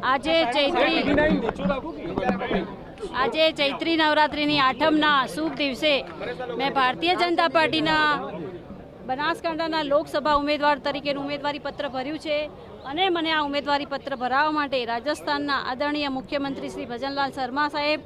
આજે ચૈત્રી આજે ચૈત્રી નવરાત્રિની આઠમના શુભ દિવસે મેં ભારતીય જનતા પાર્ટીના બનાસકાંઠાના લોકસભા ઉમેદવાર તરીકેનું ઉમેદવારી પત્ર ભર્યું છે અને મને આ ઉમેદવારી પત્ર ભરાવવા માટે રાજસ્થાનના આદરણીય મુખ્યમંત્રી શ્રી ભજનલાલ શર્મા સાહેબ,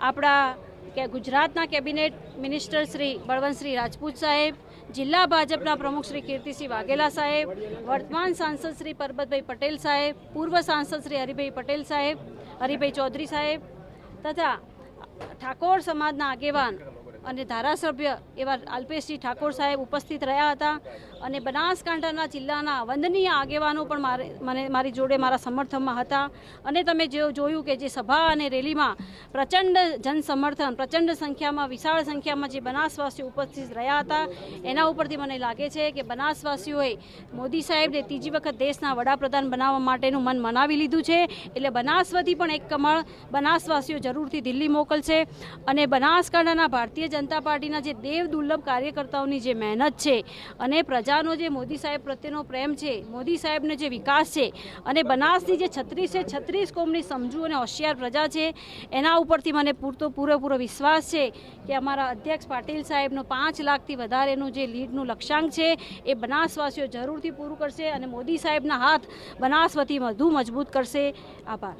આપણા કે ગુજરાતના કેબિનેટ મિનિસ્ટર શ્રી બળવંતશ્રી રાજપૂત સાહેબ જિલ્લા ભાજપના પ્રમુખ શ્રી કીર્તિસિંહ વાઘેલા સાહેબ, વર્તમાન સાંસદ શ્રી પરબતભાઈ પટેલ સાહેબ, પૂર્વ સાંસદ શ્રી હરિભાઈ પટેલ સાહેબ, હરિભાઈ ચૌધરી સાહેબ તથા ઠાકોર સમાજના આગેવાન અને ધારાસભ્ય એવા અલ્પેશજી ઠાકોર સાહેબ ઉપસ્થિત રહ્યા હતા. અને બનાસકાંઠાના જિલ્લાના વંદનીય આગેવાનો પણ મારે મને મારી જોડે મારા સમર્થનમાં હતા. અને તમે જે જોયું કે જે સભા અને રેલીમાં પ્રચંડ જનસમર્થન, પ્રચંડ સંખ્યામાં વિશાળ સંખ્યામાં જે બનાસવાસીઓ ઉપસ્થિત રહ્યા હતા, એના ઉપરથી મને લાગે છે કે બનાસવાસીઓએ મોદી સાહેબને ત્રીજી વખત દેશના વડાપ્રધાન બનાવવા માટેનું મન મનાવી લીધું છે. એટલે બનાસમાંથી પણ એક કમળ બનાસવાસીઓ જરૂરથી દિલ્હી મોકલશે. અને બનાસકાંઠાના ભારતીય જનતા પાર્ટીના જે દેવ દુર્લભ કાર્યકર્તાઓની જે મહેનત છે અને પ્રજાનો જે મોદી સાહેબ પ્રત્યેનો પ્રેમ છે, મોદી સાહેબનો જે વિકાસ છે અને બનાસની જે છત્રીસે છત્રીસ કોમની સમજુ અને હોશિયાર પ્રજા છે, એના ઉપરથી મને પૂરતો પૂરેપૂરો વિશ્વાસ છે કે અમારા અધ્યક્ષ પાટીલ સાહેબનો પાંચ લાખથી વધારેનું જે લીડનું લક્ષ્યાંક છે એ બનાસવાસીઓ જરૂરથી પૂરું કરશે અને મોદી સાહેબના હાથ બનાસવતી વધુ મજબૂત કરશે. આભાર.